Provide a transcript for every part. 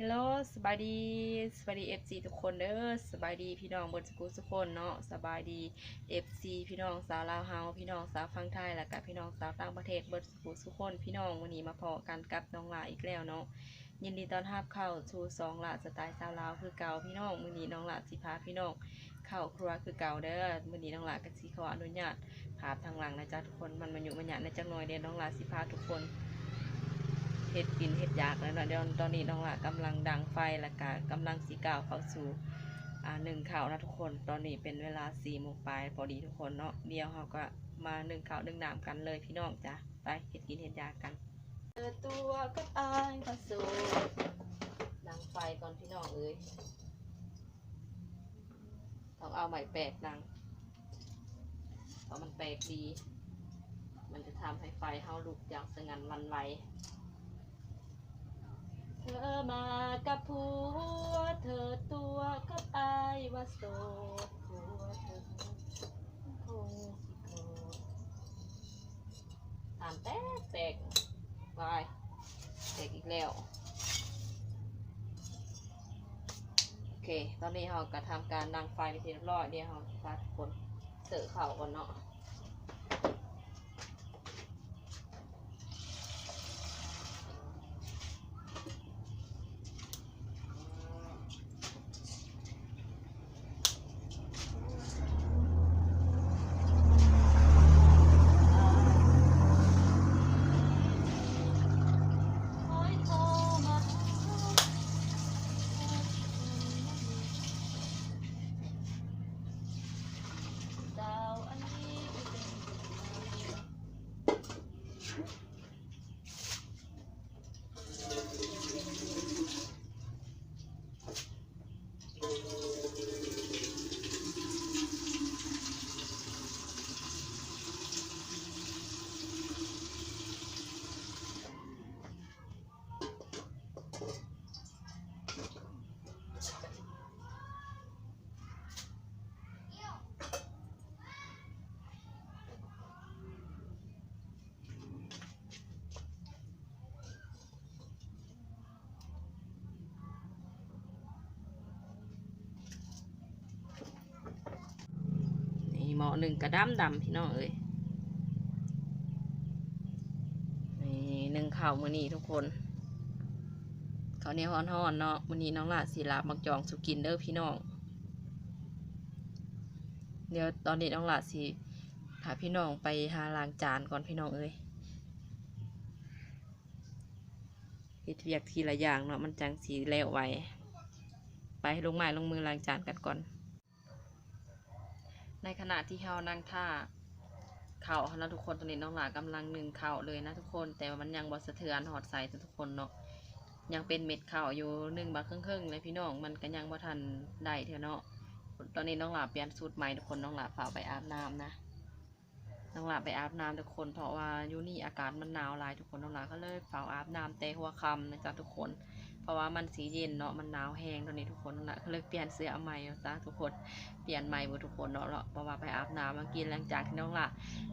ฮลโหลสบายดีสบายดีเอฟซีทุกคนเด้อสบายดีพี่น้องเบิร์สกูทุกคนเนาะสบายดีเอฟซีพี่น้องสาวลาวเฮาพี่น้องสาวฟังไทยแล้วก็พี่น้องสาวต่างประเทศเบิร์สกูทุกคน พี่น้องวันนี้มาพอกันกับน้องลาอีกแล้วเนาะยินดีต้อนรับเข้าสู่สองลาสไตล์สาวลาวคือเก่าพี่น้องมือนี้น้องลาสิพาพี่น้องเข้าครัวคือเก่าเด้อมือนี้น้องลาก็สิขออนุญาตภาพทางหลังนะจ๊ะทุกคนมันมาอยู่มันหยาดในจักหน่อยเดี๋ยวน้องลาสิพาทุกคน เฮ็ดกินเฮ็ดอยากแล้วเนาะเดี๋ยวตอนนี้น้องละกำลังดังไฟแล้วก็กำลังสีกาวเข้าสู่อ่าหนึ่งข่าวนะทุกคนตอนนี้เป็นเวลาสี่โมงปลายพอดีทุกคนเนาะเดี๋ยวเราก็มาหนึ่งข่าวหนึ่งน้ำกันเลยพี่น้องจ้ะไปเฮ็ดกินเฮ็ดอยากกันเจอตัวกับอายมาสู่ดังไฟก่อนพี่น้องเอ้ยต้องเอาใหม่แปดดังเพราะมันแปลกดี มันจะทำให้ไฟเฮาลุกอย่างสงันวันไหว เธอมากับผัวเธอตัวกับอายว่าโสดผัวเธอคงสิโกรธตามแตกแตกวายแตกอีกแล้วโอเค ตอนนี้เราก็ทำการดังไฟไปทีเรียบร้อยเดี๋ยวเราจะพาทุกคนเสิร์ฟข่าก่อนเนาะ คอยโทรมาดาวอันนี้เป็นนี่หม้ อหนึ่งกระดำดำพี่น้องเอ้ยนี่หนึ่งข้าวมือนี้ทุกคนข้าวเนียวฮ้อนเนาะมือนี้น้องหลาสีลาบักจองสุกินเด้อพี่น้อง เดี๋ยวตอนนี้น้องหลาสิพาพี่น้องไปหาล้างจานก่อนพี่น้องเอ้ยเฮ็ดเวียกทีละอย่างเนาะมันจังสีแล้วไวไปลงไม้ลงมือล้างจานกันก่อน ในขณะที่เรานั่งท่าเข่าแล้วทุกคนตอนนี้น้องหลากำลังหนึ่งเข่าเลยนะทุกคนแต่มันยังบอสะเทือนหอดใส่ทุกคนเนาะยังเป็นเม็ดเข่าอยู่หนึ่งบาทครึ่งๆเลยพี่น้องมันก็ยังบ่ทันได้เถอะเนาะตอนนี้น้องหลาเปลี่ยนสูตรใหม่ทุกคนน้องหลาฝ่าไปอาบน้ำนะน้องหลาไปอาบน้ำทุกคนเพราะว่าอยู่นี่อากาศมันหนาวหลายทุกคนน้องหลาก็เลยฝ่าอาบน้ำแต่หัวคำนะจ๊ะทุกคน เพราะว่ามันสีเย็นเนาะมันหนาวแห้งตอนนี้ทุกคนน้องหลาเลยเปลี่ยนเสื้อใหม่นะจ๊ะทุกคนเปลี่ยนใหม่หมดทุกคนเนาะเพราะว่าไปอาบน้ำมากินหลังจากที่น้องหละ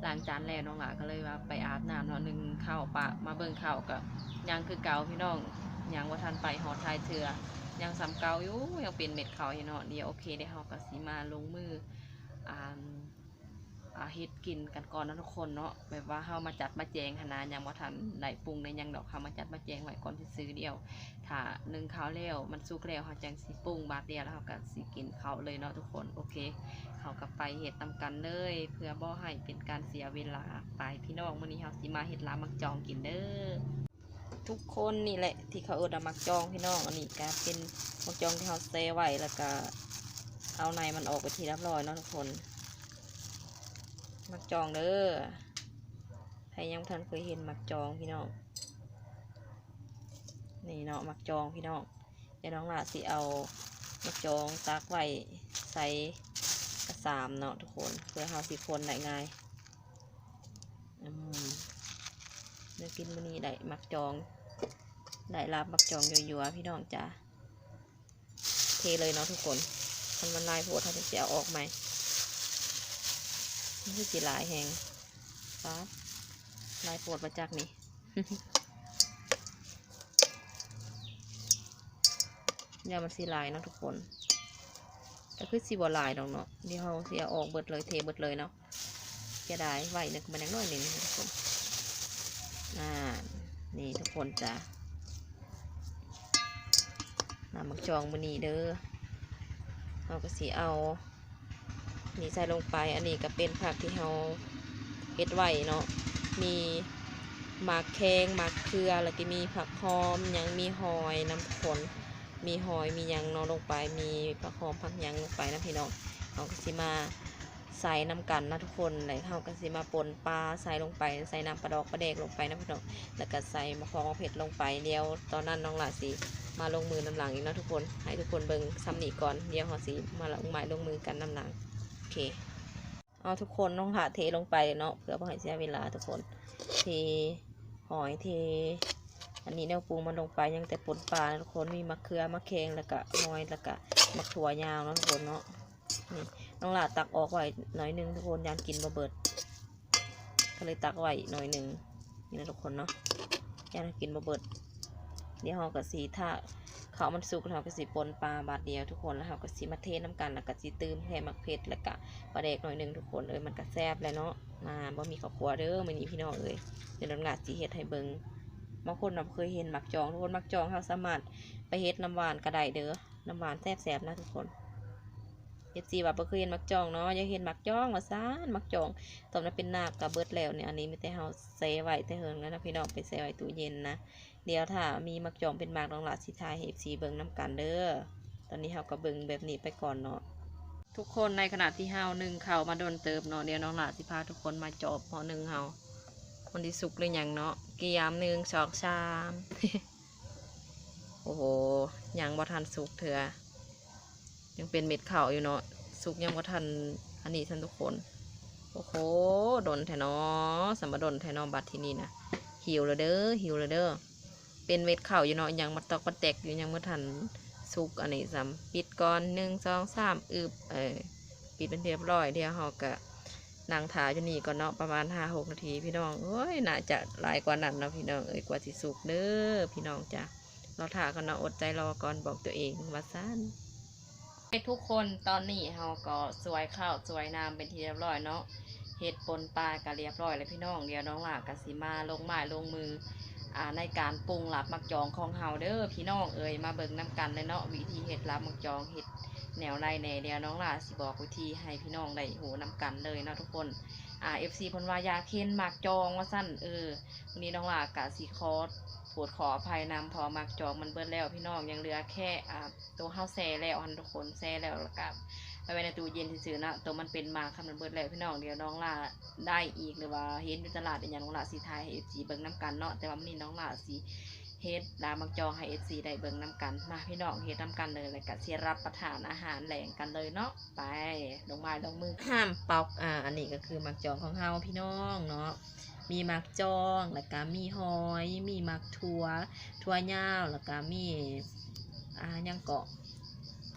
ล้างจานแล้วน้องหละก็เลยว่าไปอาบน้ำเนาะหนึ่งข้าวปะมาเบิ่งข้าวกับยังคือเก่าพี่น้องยังว่าทันไปหอทายเถื่อยังสำเก่าอยู่ยังเป็นเม็ดขาวอยู่เนาะเดี๋ยวโอเคได้เฮาก็สิมาลงมืออ่าอ่า เฮ็ดกินกันก่อนนะทุกคนเนาะแบบว่าเฮามาจัดมาแจงหนนะยังว่าทันได้ปรุงในยังดอกเฮามาจัดมาแจงไว้ก่อนที่ซื้อเดียว ถ้าหนึ่งข้าวแล้วมันสุกแล้วเขาจังสิปรุงบาดเดียวแล้วเขาก็สิกินข้าวเลยเนาะทุกคนโอเคเขากับไปเห็ดตำกันเลยเพื่อบ่ให้เป็นการเสียเวลาไปพี่น้องมื้อนี้เฮาสิมาเห็ดลามักจองกินเด้อทุกคนนี่แหละที่เขาเอิ้นว่ามักจองพี่น้องอันนี้ก็เป็นมักจองที่เฮาเซไว้แล้วก็เอาในมันออกไปทีเรียบร้อยเนาะทุกคน มักจองเด้อใครยังบ่ทันเคยเห็นมักจองพี่น้อง นี่เนาะมักจองพี่น้องเดี๋ยวน้องหลาสิเอามักจองตักไว้ใส่กระสามเนาะทุกคนเพื่อเฮาสิคนได้ง่ายอืมเดี๋ยวกินมื้อนี้ได้มักจองได้รับมักจองยัวๆพี่น้องจ้าเทเลยเนาะทุกคนมันมันลายโพดถ้าจะเอาออกไหม นคือสีลายแหงฟ้าลายโพดมาจากนี่อย่ามันสิหลายนะทุกคนก็คือสิบ่หลายดอกเนาะเดี๋ยวเราเสิเออกเบิดเลยเทเบิดเลยเนาะเสียดายไว้นึกมันยังน้อยหนึ่งทุกคนอ่านี่ทุกคนจ้ะนำมักจองมือนีเด้อเราก็สิเอา นี่ใส่ลงไป อันนี้ก็เป็นผักที่เราเฮ็ดไว้เนาะ มีหมากแข้งหมากเครือ แล้วก็มีผักหอม ยังมีหอยน้ำขนมีหอยมียังเนาะลงไป มีผักหอมผักยังลงไปนะพี่น้องเราก็สิมาใส่น้ำกันนะทุกคนแล้วเราก็สิมาปนปลาใส่ลงไป ใส่น้ำปลาดอกปลาแดกลงไปนะพี่น้องแล้วก็ใส่มะขามเผ็ดลงไปเดี๋ยว ตอนนั้นน้องหลาสิมาลงมือน้ำหลังอีกนะทุกคน ให้ทุกคนเบิ่งซ้ำนีก่อนเดี๋ยวเราสิมาลงไม้ลงมือกันน้ำหลัง เค เอาทุกคนต้องหาเทลงไปเนาะเพื่อบ่ให้เสียเวลาทุกคนเทหอยเท อันนี้แนวปรุงมันลงไปยังแต่ปนปลาทุกคนมีมะเขือมะแขงแล้วก็หอยแล้วก็มะถั่วยาวนะทุกคนเนาะนี่น้องหลาตักออกไว้หน่อยหนึงทุกคนยานกินบะเบิด ก็เลยตักไว้หน่อยหนึงนี่นะทุกคนเนาะยานกินบะเบิดเดี๋ยวเราก็สีถ้า เขามันสุกแล้วก็สีปนปลาบาดเดียวทุกคนแล้วเราก็สีมาเทน้ำกันแล้วก็สีตืมแทมักเผ็ดแล้วก็ปลาแดกหน่อยหนึงทุกคนเอ้ยมันก็แซ่บแล้วเนาะมาบ่มีข้าวคั่วเด้อมื้อนี้พี่น้องเอ้ยเดี๋ยวน้องหลาสิเฮ็ดให้เบิ่งบางคนน่ะเคยเห็นหมักจองทุกคนหมักจองเขาสามารถไปเฮ็ดน้ำหวานกระไดเด้อน้ำหวานแซ่บๆนะทุกคนเอฟซีว่าบ่เคยเห็นหมักจองเนาะย่าเห็นหมักจองว่าซ่านหมักจองตอนนั้นเป็นนาบกับเบิร์ดแล้วเนี่ยอันนี้มีแต่เฮาเซไว้แต่เฮิงแล้วนะพี่น้องไปเซไว้ตู้เย็นนะ เดี๋ยวถ้ามีมักจองเป็นมากน้องหลาสิทายให้ FC เบิงน้ำกันเด้อ ตอนนี้เฮาก็เบิงแบบนี้ไปก่อนเนาะ ทุกคนในขณะที่เฮาหนึ่งเข้ามาโดนเติบเนาะเดี๋ยวน้องหลาสิพาทุกคนมาจอบพอหนึ่งเฮามันที่สุกหรือยังเนาะเกียมหนึ่งสองสามโอ้โหยังบ่ทันสุกเถอะยังเป็นเม็ดเข้าอยู่เนาะสุกยังบ่ทันอันนี้ท่านทุกคน โอ้โหดนแทเนอสมบดนแทเนอบัดที่นี่นะหิวแล้วเด้อหิวแล้วเด้อ เป็นเม็ดข้าอยู่เนาะยังมาตอกมาแตกอยู่ยังบ่ทันสุกอันนี้ซ้ำปิดก่อนหนึ่งสองสามอึบเออปิดเป็นเรียบร้อยเดี๋ยวเฮาก็นางถาอยู่นี่ก่อนเนาะประมาณห้าหกนาทีพี่น้องเอ้ยน่าจะหลายกว่านั้นเนาะพี่น้องเอ้ยกว่าสิสุกเด้อพี่น้องจ้ะเราถากันเนาะอดใจรอก่อนบอกตัวเองว่าสั้นทุกคนตอนนี้เฮาก็สวยข้าวสวยน้ำเป็นที่เรียบร้อยเนาะเฮ็ดปนปลาก็เรียบร้อยแล้วพี่น้องเดี๋ยวน้องหลากะสิมาลงไม้ลงมือ ในการปรุงหลับมักจองของเฮาเด้อพี่น้องเอ้ยมาเบิ่งน้กันเลยเนาะวิธีเฮ็ดหลับมักจองเฮ็ดแนวไรแนวเดียวน้องหลาสิบอกวิธีให้พี่น้องได้หูนำกันเลยเนาะทุกคนอ่าเอฟซีพนวายาเคนมากจองว่าสั้นเออวันนี้น้องหลากะสีคอสปวดขออภัยนำพอมากจองมันเบิดแล้วพี่น้องยังเหลือแค่อ่าตัวข้าวแซ่แล้วอันทุกคนแซ่แล้วแล้วกับ ไปไว้ในตู้เย็นซื่อๆนะตัวมันเป็นมาคำมันเบิดแล้วพี่น้องเดี๋ยวน้องหลาได้อีกหรือว่าเห็นอยู่ตลาดอย่างน้องหลาสีไทยเอฟซีเบิ่งน้ำกันเนาะแต่ว่าวันนี้น้องหลาสีเฮ็ดลามักจองให้เอซีได้เบิ่งน้ำกันมาพี่น้องเฮ็ดน้ำกันเลยแล้วก็เสิรับประทานอาหารแหลงกันเลยเนาะไปลงม้ลงมือห้ามปอกอ่าอันนี้ก็คือมักจองของเฮาพี่น้องเนาะมีมักจองแล้วก็มีหอย มีมักถั่วถั่วยาวแล้วก็มีอ่ายังเกาะ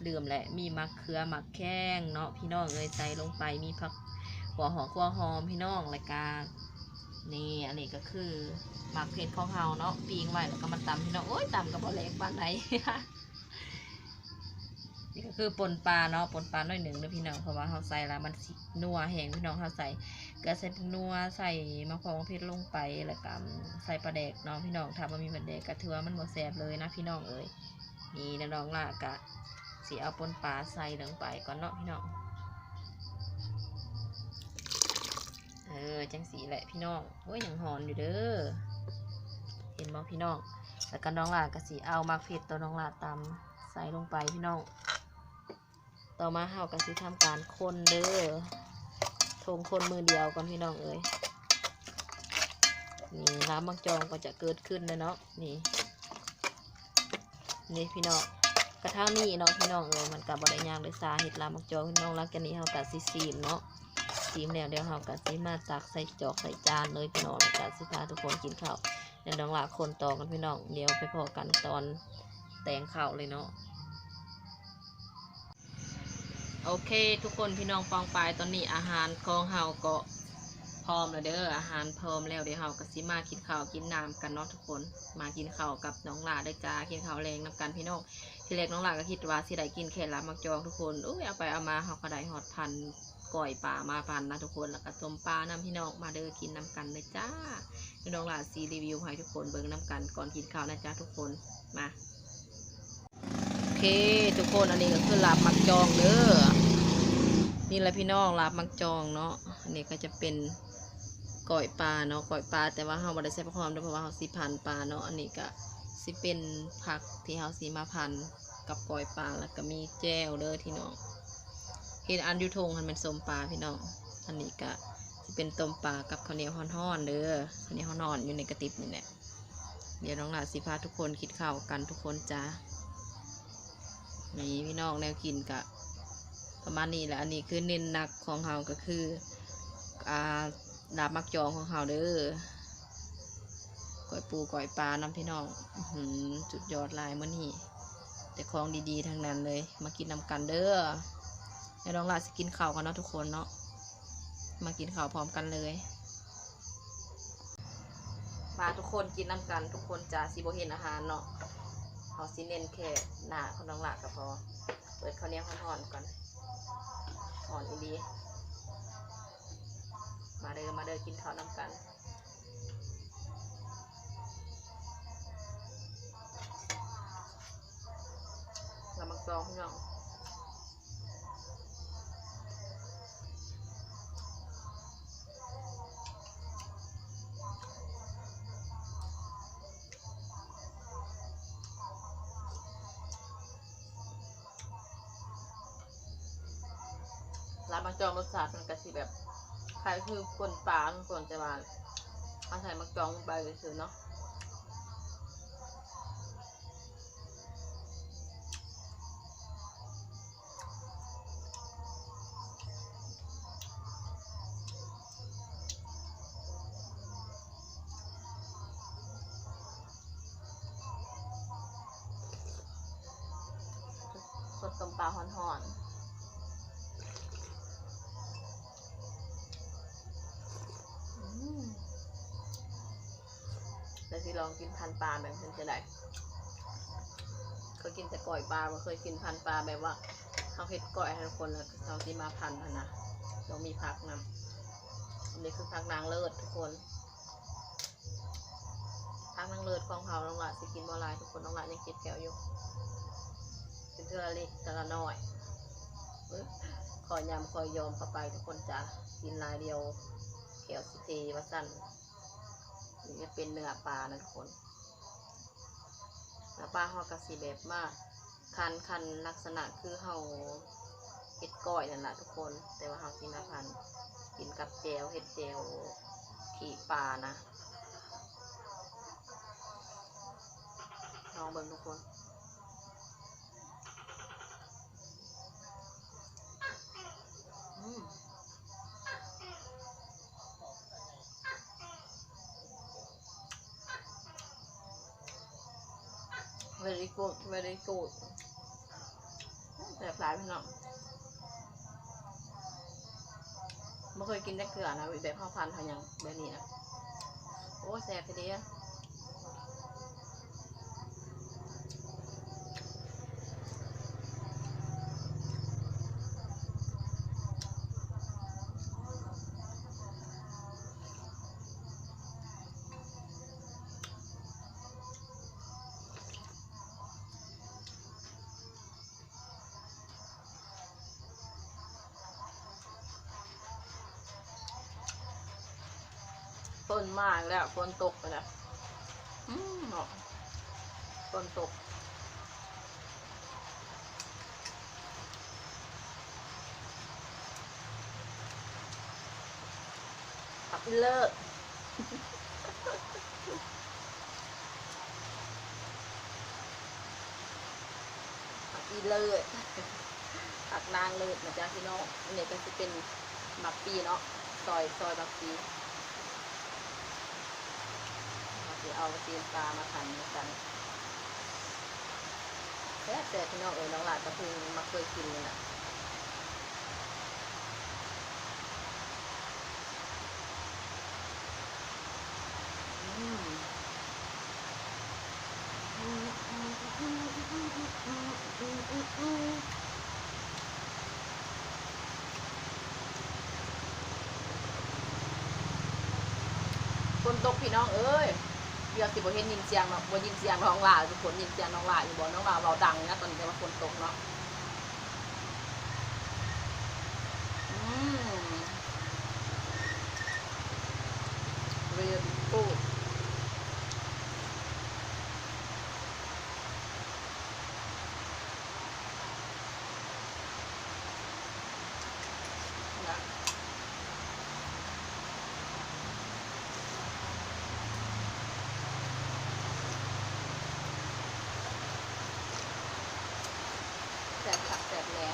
ลืมแหละมีมักเขือมักแข้งเนาะพี่น้องเอ้ยใส่ลงไปมีผักหัวหอมหัวหอมพี่น้องแล้วก็นี่อันนี้ก็คือหมักเผ็ดของเฮาเนาะปีงไว้แล้วก็มาตำพี่น้องโอ้ยตำกับบะเล็กบ้านไหนนี่ก็คือปนปลาเนาะปนปลาหน่อยหนึ่งเด้อพี่น้องเพราะว่าเฮาใส่แล้วมันนัวแห้งพี่น้องเฮาใส่ก็ใส่นัวใส่มะขามเผ็ดลงไปแล้วก็ใส่ปลาแดกเนาะพี่น้องถ้าบ่มีปลาแดกก็ถือว่ามันบ่แซ่บเลยนะพี่น้องเอ้ยนี่นะน้องล่ะกะ สิเอาปนปลาใส่ลงไปก่อนเนาะพี่น้อง เออ จังสีแหละพี่น้องโอ้ยยังหอนอยู่เด้อ เห็นบ่พี่น้อง แล้วก็น้องหลาก็สิเอามักเผ็ดตัวน้องหลาตำใส่ลงไปพี่น้อง ต่อมาเฮาก็สิทำการคนเด้อทงคนมือเดียวก่อนพี่น้องเอ้ยนี่น้ำมักจองก็จะเกิดขึ้นเลยเนาะนี่นี่พี่น้อง กระทั่งนี้เนาะพี่น้องเอ้ยมันกับบได้ยากเลยสาเห็ดลามักจอพี่น้องรักกันนี้เฮาก็สิซีมเนาะซีมแล้วเดี๋ยวเฮาก็สิมาตักใส่จอกใส่จานเลยพี่น้องแล้วก็สิพาทุกคนกินข้าวเดี๋ยวน้องหลาคนต่อกันพี่น้องเดี๋ยวไปพอกันตอนแตงข่าวเลยเนาะโอเค ทุกคนพี่น้องปองปายตอนนี้อาหารของเฮาก็ พร้อมแล้วเด้ออาหารพร้อมแล้วเดี๋ยวเราก็สิมากินข้าวกินน้ำกันเนาะทุกคน มากินข้าวกับน้องหลาเด้อจ้ากินข้าวแรงน้ำกันพี่น้องทีแรกน้องหลาก็คิดว่าสิได้กินแค่ลาบมักจองทุกคนอุ้ยเอาไปเอามาเขาก็ได้หอดพันก่อยปลามาพันนะทุกคนแล้วก็ต้มปลาน้ำพี่น้องมาเด้อกินน้ำกันเลยจ้าพี่น้องหลาซีรีวิวให้ทุกคนเบิ่งน้ำกันก่อนกินข้าวนะจ้าทุกคนมาโอเค ทุกคนอันนี้ก็คือลาบมักจองเด้อนี่แหละพี่น้องลาบมักจองเนาะอันนี้ก็จะเป็น ก่อยปลาเนาะก่อยปลาแต่ว่าเฮาบ่ได้ใส่ผักหอมเด้อเพราะว่าเฮาสิพันปลาเนาะอันนี้ก็สิเป็นผักที่เฮาสิมาพันกับก่อยปลาแล้วก็มีแจ่วเด้อที่น้องเห็นอันอยูทงมันเป็นสมปลาพี่น้องอันนี้ก็สิเป็นต้มปลากับข้าวเหนียวฮ้อนๆเด้อข้าวเหนียวฮ้อนๆอยู่ในกระติบนี่แหละเดี๋ยวน้องหลาสิพาทุกคนคิดข้าวกันทุกคนจ้านี่พี่น้องแนวกินกะประมาณนี้แหละอันนี้คือเน้นหนักของเฮาก็คืออ่า ดาบมักจองของเขาเด้อก่อยปูก่อยปลาน้ำพี่น้องอจุดยอดลายมื้อนี้แต่ของดีๆทั้งนั้นเลย มากินนำกันเด้อเดี๋ยวน้องหลาสกินข้าวกันเนาะทุกคนเนาะมากินข้าวพร้อมกันเลย มาทุกคนกินน้ำกัน ทุกคนจะสิบเห็นอาหารเนาะเขาสิเน้นแค่หน้าของน้องหลาก็พอเปิดข้าวเหนียวห่อนๆก่อนห่อนดีๆ มาเด้อมาเด้อกินข้าวน้ำกันเรามักจองพี่น้องร้านมักจองรสชาติมันก็สิแบบ คล้ายคือปนปลาทุกคนจะมาเอาใส่มักจองลงไปคือเนาะสดต้มปลาหอนๆ แต่ที่ลองกินพันปลาแบบนี้จะได้เคยกินแต่ก่อยปลาไม่เคยกินพันปลาแบบว่าเขาเห็ดก่อยให้คนแล้วเขาที่มาพันพันนะเรามีผักนำอันนี้คือผักนางเลิศทุกคนผักนางเลิศของเขาน้องละสิกินบอลายทุกคนน้องละยังคิดแก้วอยู่เป็นเทือเล็กเทือน้อยเอ้ยคอยยำคอยยอมเข้าไปทุกคนจ้ะกินลายเดียวแก้วสิเทวสั้น นี่จะเป็นเนื้อปลานะทุกคนแล้วปลาห่อกระสีแบบมาก คันคันลักษณะคือเห่าเห็ดก้อยนั่นแหละทุกคน แต่ว่าเห่ากินมาพันกินกับแจวเห็ดแจวขี่ปลานะลองเบิ่งทุกคน very good very good แต่ปลายพี่น้องไม่เคยกินได้เกลือนะแบบข้าวพันธุ์ทางอย่างแบบนี้นะโอ้แซ่บทีเดียว ฝนมากแล้วฝนตกแล้วอืมเนาะฝนตกผักเลิศผักอีเลิศผักนางเลิศนะจ๊ะพี่น้องอันนี้ก็จะเป็นหมักปีเนาะซอยซอยหมักปี จะเอาตีนปลามาขันกันแค่แต่พี่น้องเอ๋น้องหลานก็เพิ่งมาเคยกินเลยนะคนตกพี่น้องเอ้ย เดี๋ยวสิบเห็นยินเสียงเนาะบ่ยินเสียงน้องลาทุกคนยินเสียงน้องลาอยู่บ่น้องลาเราดังนะตอนนี้แต่ว่าฝนตกเนาะอืมเรียนปูนะ แสบขับแสบแหน่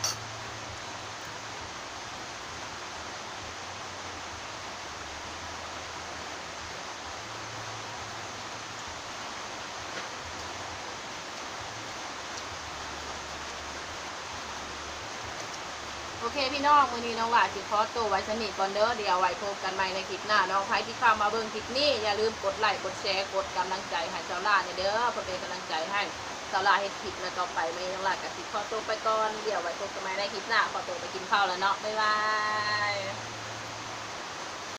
โอ เคพี่น้องมือนี้น้องหลาสิขอตัวไว้สนิทก่อนเด้อเดี๋ยวไว้พบกันใหม่ในคลิปหน้าน้องใครที่เข้ามาเบิ่งคลิปนี้อย่าลืมกดไลค์กดแชร์กดกำลังใจให้เจ้าล่าเนี่ยเด้อเพื่อเป็นกำลังใจให้เจ้าล่าเฮ็ดคลิปแล้วต่อไปไม่น้องหลากับสิขอตัวไปก่อนเดี๋ยวไว้พบกันใหม่ในคลิปหน้าขอตัวไปกินข้าวแล้วเนาะบ๊ายบาย